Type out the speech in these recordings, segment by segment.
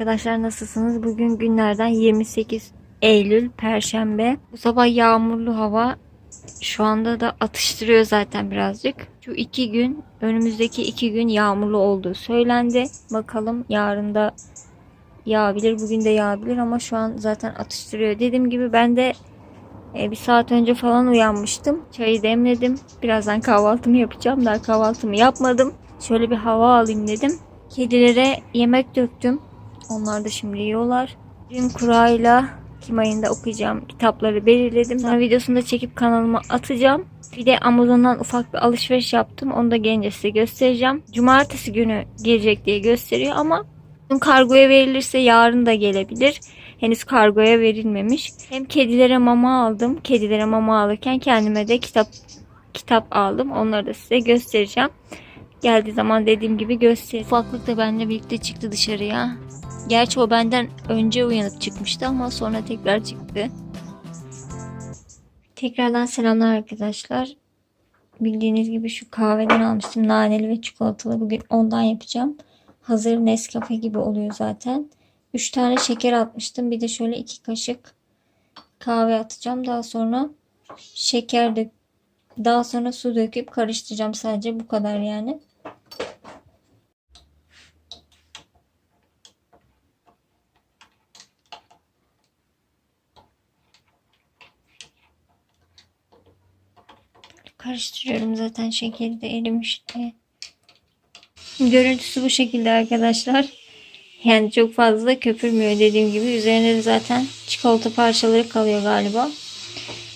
Arkadaşlar nasılsınız? Bugün günlerden 28 Eylül Perşembe. Bu sabah yağmurlu hava. Şu anda da atıştırıyor zaten birazcık. Şu iki gün, önümüzdeki iki gün yağmurlu olduğu söylendi. Bakalım yarın da yağabilir, bugün de yağabilir ama şu an zaten atıştırıyor. Dediğim gibi ben de e, bir saat önce falan uyanmıştım. Çayı demledim. Birazdan kahvaltımı yapacağım. Daha kahvaltımı yapmadım. Şöyle bir hava alayım dedim. Kedilere yemek döktüm. Onlar da şimdi yiyorlar. Dün kurayla Kim ayında okuyacağım kitapları belirledim. Sonra videosunu da çekip kanalıma atacağım. Bir de Amazon'dan ufak bir alışveriş yaptım. Onu da gelince size göstereceğim. Cumartesi günü gelecek diye gösteriyor ama Bugün kargoya verilirse yarın da gelebilir. Henüz kargoya verilmemiş. Hem kedilere mama aldım. Kedilere mama alırken kendime de kitap kitap aldım. Onları da size göstereceğim. Geldiği zaman dediğim gibi göstereyim. Ufaklık da benimle birlikte çıktı dışarıya. Gerçi o benden önce uyanıp çıkmıştı ama sonra tekrar çıktı. Tekrardan selamlar arkadaşlar. Bildiğiniz gibi şu kahveden almıştım. Naneli ve çikolatalı. Bugün ondan yapacağım. Hazır Nescafe gibi oluyor zaten. 3 tane şeker atmıştım. Bir de şöyle 2 kaşık kahve atacağım. Daha sonra şeker dök daha sonra su döküp karıştıracağım sadece bu kadar yani. Karıştırıyorum zaten şekeri de erimişti. Görüntüsü bu şekilde arkadaşlar. Yani çok fazla köpürmüyor dediğim gibi. Üzerinde de zaten çikolata parçaları kalıyor galiba.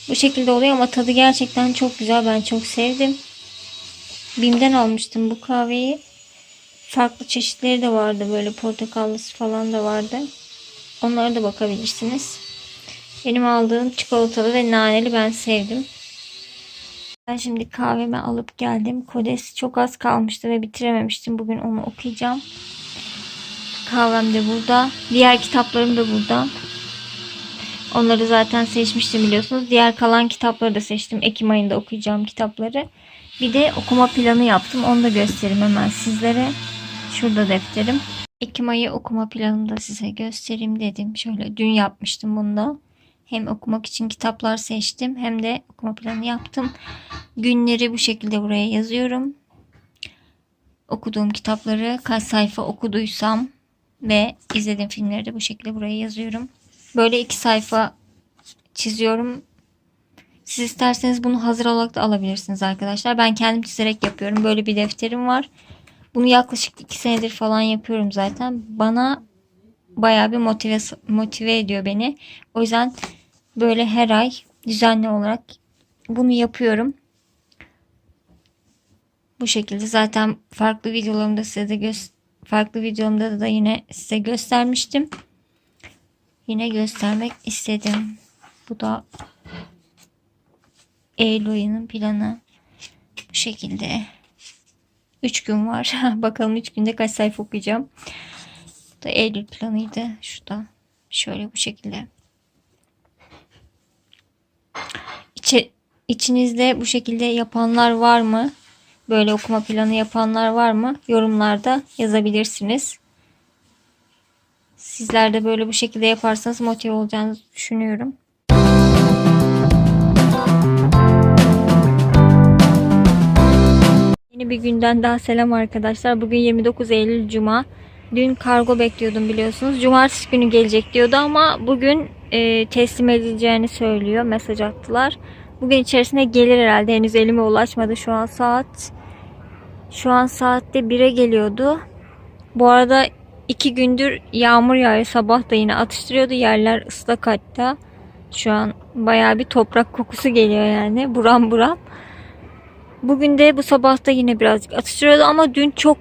Bu şekilde oluyor ama tadı gerçekten çok güzel. Ben çok sevdim. Bim'den almıştım bu kahveyi. Farklı çeşitleri de vardı. Böyle portakallısı falan da vardı. Onlara da bakabilirsiniz. Benim aldığım çikolatalı ve naneli ben sevdim. Ben şimdi kahvemi alıp geldim. Kodes çok az kalmıştı ve bitirememiştim. Bugün onu okuyacağım. Kahvem de burada. Diğer kitaplarım da burada. Onları zaten seçmiştim biliyorsunuz. Diğer kalan kitapları da seçtim. Ekim ayında okuyacağım kitapları. Bir de okuma planı yaptım. Onu da göstereyim hemen sizlere. Şurada defterim. Ekim ayı okuma planını da size göstereyim dedim. Şöyle dün yapmıştım bunu da. Hem okumak için kitaplar seçtim hem de okuma planı yaptım. Günleri bu şekilde buraya yazıyorum. Okuduğum kitapları kaç sayfa okuduysam ve izlediğim filmleri de bu şekilde buraya yazıyorum. Böyle iki sayfa çiziyorum. Siz isterseniz bunu hazır olarak da alabilirsiniz arkadaşlar. Ben kendim çizerek yapıyorum. Böyle bir defterim var. Bunu yaklaşık iki senedir falan yapıyorum zaten. Bana bayağı bir motive, motive ediyor beni. O yüzden böyle her ay düzenli olarak bunu yapıyorum. Bu şekilde zaten farklı videolarımda size de farklı videomda da yine size göstermiştim. Yine göstermek istedim. Bu da Eylül ayının planı. Bu şekilde. 3 gün var. Bakalım 3 günde kaç sayfa okuyacağım. Bu da Eylül planıydı. Şurada. Şöyle bu şekilde. İçi, içinizde bu şekilde yapanlar var mı? Böyle okuma planı yapanlar var mı? Yorumlarda yazabilirsiniz. Sizler de böyle bu şekilde yaparsanız motive olacağınızı düşünüyorum. Yeni bir günden daha selam arkadaşlar. Bugün 29 Eylül Cuma. Dün kargo bekliyordum biliyorsunuz. Cumartesi günü gelecek diyordu ama bugün e, teslim edileceğini söylüyor. Mesaj attılar. Bugün içerisinde gelir herhalde. Henüz elime ulaşmadı. Şu an saat şu an saatte 1'e geliyordu. Bu arada iki gündür yağmur yağıyor. Sabah da yine atıştırıyordu. Yerler ıslak hatta. Şu an bayağı bir toprak kokusu geliyor yani. Buram buram. Bugün de bu sabah da yine birazcık atıştırıyordu ama dün çok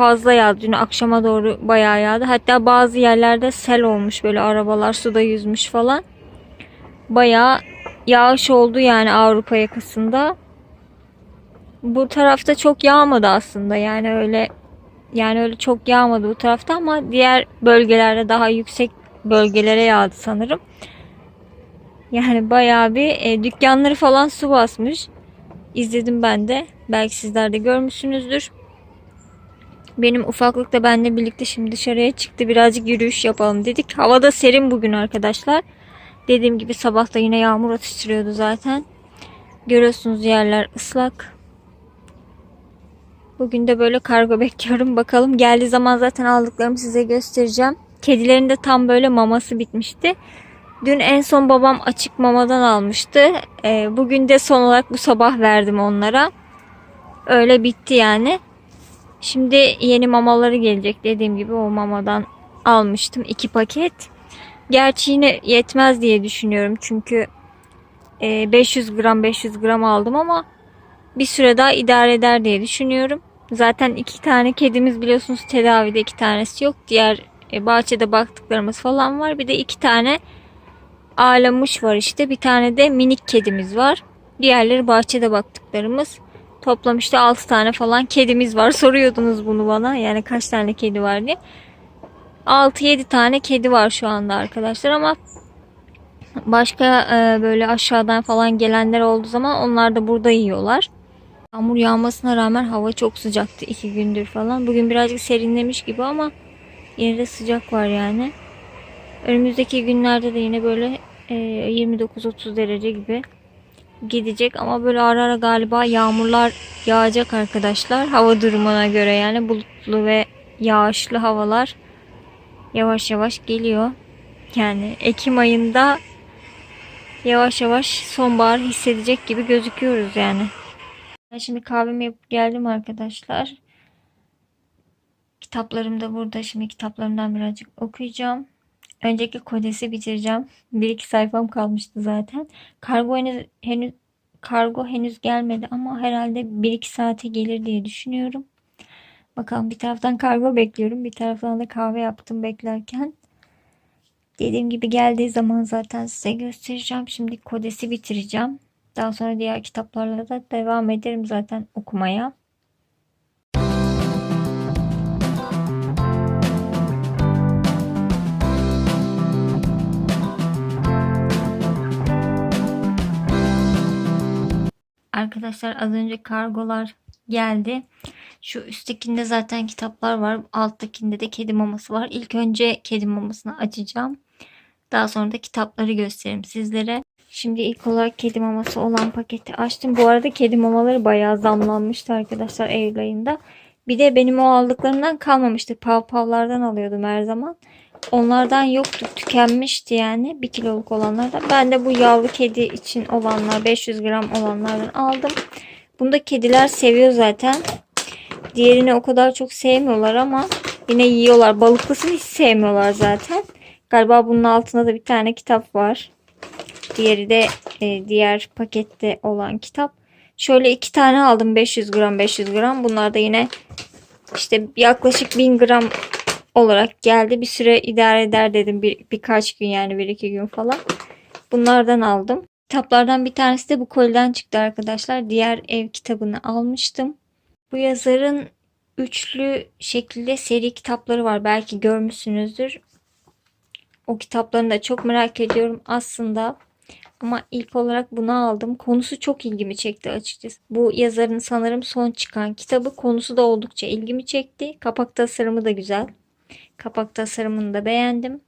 fazla yağdı. Dün akşama doğru bayağı yağdı. Hatta bazı yerlerde sel olmuş böyle arabalar suda yüzmüş falan. Bayağı yağış oldu yani Avrupa yakasında. Bu tarafta çok yağmadı aslında yani öyle yani öyle çok yağmadı bu tarafta ama diğer bölgelerde daha yüksek bölgelere yağdı sanırım. Yani bayağı bir e, dükkanları falan su basmış. İzledim ben de. Belki sizler de görmüşsünüzdür. Benim ufaklık da benimle birlikte şimdi dışarıya çıktı. Birazcık yürüyüş yapalım dedik. Havada serin bugün arkadaşlar. Dediğim gibi sabah da yine yağmur atıştırıyordu zaten. Görüyorsunuz yerler ıslak. Bugün de böyle kargo bekliyorum. Bakalım geldiği zaman zaten aldıklarımı size göstereceğim. Kedilerin de tam böyle maması bitmişti. Dün en son babam açık mamadan almıştı. Ee, bugün de son olarak bu sabah verdim onlara. Öyle bitti yani. Şimdi yeni mamaları gelecek dediğim gibi o mamadan almıştım iki paket. Gerçi yine yetmez diye düşünüyorum çünkü e, 500 gram 500 gram aldım ama bir süre daha idare eder diye düşünüyorum. Zaten iki tane kedimiz biliyorsunuz tedavide iki tanesi yok. Diğer e, bahçede baktıklarımız falan var. Bir de iki tane ağlamış var işte. Bir tane de minik kedimiz var. Diğerleri bahçede baktıklarımız. Toplam işte 6 tane falan kedimiz var. Soruyordunuz bunu bana. Yani kaç tane kedi var diye. 6-7 tane kedi var şu anda arkadaşlar ama başka e, böyle aşağıdan falan gelenler olduğu zaman onlar da burada yiyorlar. Yağmur yağmasına rağmen hava çok sıcaktı iki gündür falan. Bugün birazcık serinlemiş gibi ama yine de sıcak var yani. Önümüzdeki günlerde de yine böyle e, 29-30 derece gibi gidecek ama böyle ara ara galiba yağmurlar yağacak arkadaşlar. Hava durumuna göre yani bulutlu ve yağışlı havalar yavaş yavaş geliyor. Yani Ekim ayında yavaş yavaş sonbahar hissedecek gibi gözüküyoruz yani. Ben şimdi kahvemi yapıp geldim arkadaşlar. Kitaplarım da burada. Şimdi kitaplarımdan birazcık okuyacağım. Önceki kodesi bitireceğim. Bir iki sayfam kalmıştı zaten. Kargo henüz, henüz kargo henüz gelmedi ama herhalde bir iki saate gelir diye düşünüyorum. Bakalım bir taraftan kargo bekliyorum. Bir taraftan da kahve yaptım beklerken. Dediğim gibi geldiği zaman zaten size göstereceğim. Şimdi kodesi bitireceğim. Daha sonra diğer kitaplarla da devam ederim zaten okumaya. Arkadaşlar az önce kargolar geldi. Şu üsttekinde zaten kitaplar var. Alttakinde de kedi maması var. İlk önce kedi mamasını açacağım. Daha sonra da kitapları göstereyim sizlere. Şimdi ilk olarak kedi maması olan paketi açtım. Bu arada kedi mamaları bayağı zamlanmıştı arkadaşlar Eylül ayında. Bir de benim o aldıklarımdan kalmamıştı. Pav pavlardan alıyordum her zaman. Onlardan yoktu. Tükenmişti yani. Bir kiloluk olanlardan. Ben de bu yavru kedi için olanlar 500 gram olanlardan aldım. Bunu da kediler seviyor zaten. Diğerini o kadar çok sevmiyorlar ama yine yiyorlar. Balıklısını hiç sevmiyorlar zaten. Galiba bunun altında da bir tane kitap var. Diğeri de e, diğer pakette olan kitap. Şöyle iki tane aldım 500 gram 500 gram. Bunlar da yine işte yaklaşık 1000 gram olarak geldi. Bir süre idare eder dedim. Bir, birkaç gün yani bir iki gün falan. Bunlardan aldım. Kitaplardan bir tanesi de bu koliden çıktı arkadaşlar. Diğer ev kitabını almıştım. Bu yazarın üçlü şekilde seri kitapları var. Belki görmüşsünüzdür. O kitaplarını da çok merak ediyorum aslında. Ama ilk olarak bunu aldım. Konusu çok ilgimi çekti açıkçası. Bu yazarın sanırım son çıkan kitabı. Konusu da oldukça ilgimi çekti. Kapak tasarımı da güzel. Kapak tasarımını da beğendim.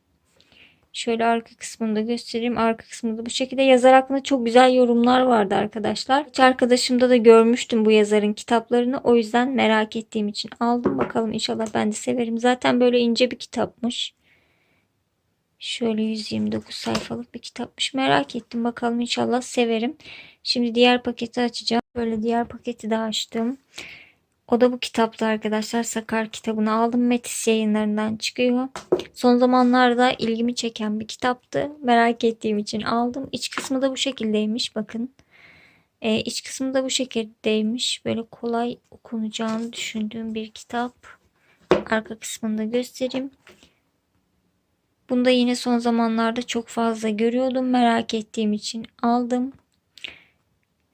Şöyle arka kısmını da göstereyim. Arka kısmında bu şekilde yazar hakkında çok güzel yorumlar vardı arkadaşlar. Hiç arkadaşımda da görmüştüm bu yazarın kitaplarını. O yüzden merak ettiğim için aldım. Bakalım inşallah ben de severim. Zaten böyle ince bir kitapmış. Şöyle 129 sayfalık bir kitapmış. Merak ettim. Bakalım inşallah severim. Şimdi diğer paketi açacağım. Böyle diğer paketi de açtım. O da bu kitapta arkadaşlar. Sakar kitabını aldım. Metis yayınlarından çıkıyor. Son zamanlarda ilgimi çeken bir kitaptı. Merak ettiğim için aldım. İç kısmı da bu şekildeymiş. Bakın. Ee, iç kısmı da bu şekildeymiş. Böyle kolay okunacağını düşündüğüm bir kitap. Arka kısmını da göstereyim. Bunda yine son zamanlarda çok fazla görüyordum. Merak ettiğim için aldım.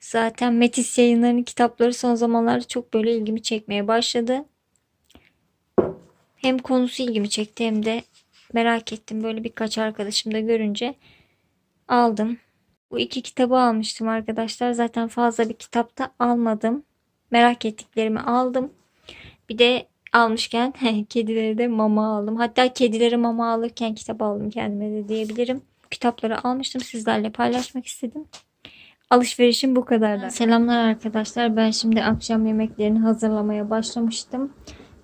Zaten Metis yayınlarının kitapları son zamanlarda çok böyle ilgimi çekmeye başladı. Hem konusu ilgimi çekti hem de merak ettim. Böyle birkaç arkadaşım da görünce aldım. Bu iki kitabı almıştım arkadaşlar. Zaten fazla bir kitapta almadım. Merak ettiklerimi aldım. Bir de almışken kedilere de mama aldım. Hatta kedilere mama alırken kitap aldım kendime de diyebilirim. Kitapları almıştım sizlerle paylaşmak istedim. Alışverişim bu kadardı. Selamlar arkadaşlar. Ben şimdi akşam yemeklerini hazırlamaya başlamıştım.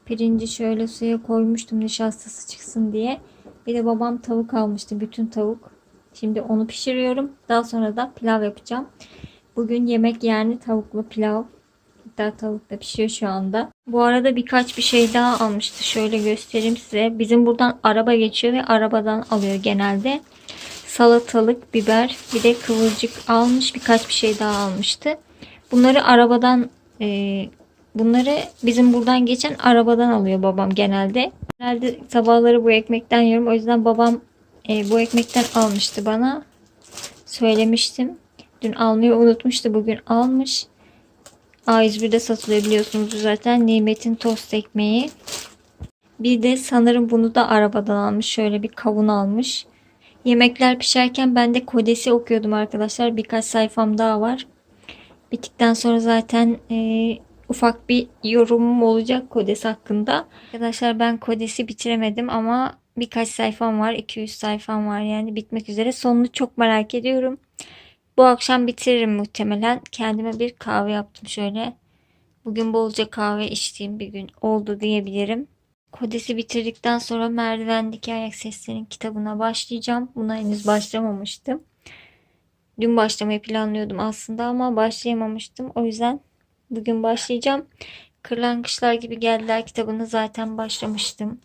Pirinci şöyle suya koymuştum nişastası çıksın diye. Bir de babam tavuk almıştı. Bütün tavuk. Şimdi onu pişiriyorum. Daha sonra da pilav yapacağım. Bugün yemek yani tavuklu pilav. Hatta tavuk da pişiyor şu anda. Bu arada birkaç bir şey daha almıştı. Şöyle göstereyim size. Bizim buradan araba geçiyor ve arabadan alıyor genelde. Salatalık, biber, bir de kıvırcık almış. Birkaç bir şey daha almıştı. Bunları arabadan e, bunları bizim buradan geçen arabadan alıyor babam genelde. Genelde sabahları bu ekmekten yiyorum. O yüzden babam e, bu ekmekten almıştı bana. Söylemiştim. Dün almayı unutmuştu. Bugün almış. A101'de satılıyor biliyorsunuz zaten. Nimet'in tost ekmeği. Bir de sanırım bunu da arabadan almış. Şöyle bir kavun almış. Yemekler pişerken ben de kodesi okuyordum arkadaşlar. Birkaç sayfam daha var. Bittikten sonra zaten e, ufak bir yorumum olacak kodes hakkında. Arkadaşlar ben kodesi bitiremedim ama birkaç sayfam var. 200 sayfam var yani bitmek üzere. Sonunu çok merak ediyorum. Bu akşam bitiririm muhtemelen. Kendime bir kahve yaptım şöyle. Bugün bolca kahve içtiğim bir gün oldu diyebilirim. Kodesi bitirdikten sonra merdivendeki ayak seslerinin kitabına başlayacağım. Buna henüz başlamamıştım. Dün başlamayı planlıyordum aslında ama başlayamamıştım. O yüzden bugün başlayacağım. Kırlangıçlar gibi geldiler kitabını zaten başlamıştım.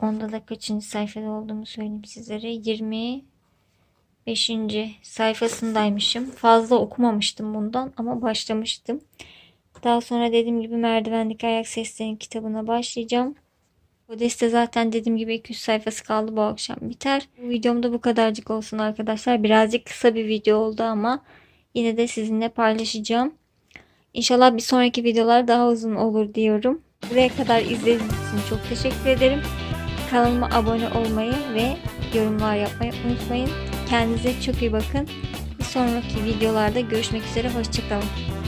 Onda da kaçıncı sayfada olduğumu söyleyeyim sizlere. 25. sayfasındaymışım. Fazla okumamıştım bundan ama başlamıştım. Daha sonra dediğim gibi merdivendeki ayak seslerinin kitabına başlayacağım. Kodeste zaten dediğim gibi 200 sayfası kaldı bu akşam biter. Bu videomda bu kadarcık olsun arkadaşlar. Birazcık kısa bir video oldu ama yine de sizinle paylaşacağım. İnşallah bir sonraki videolar daha uzun olur diyorum. Buraya kadar izlediğiniz için çok teşekkür ederim. Kanalıma abone olmayı ve yorumlar yapmayı unutmayın. Kendinize çok iyi bakın. Bir sonraki videolarda görüşmek üzere. Hoşçakalın.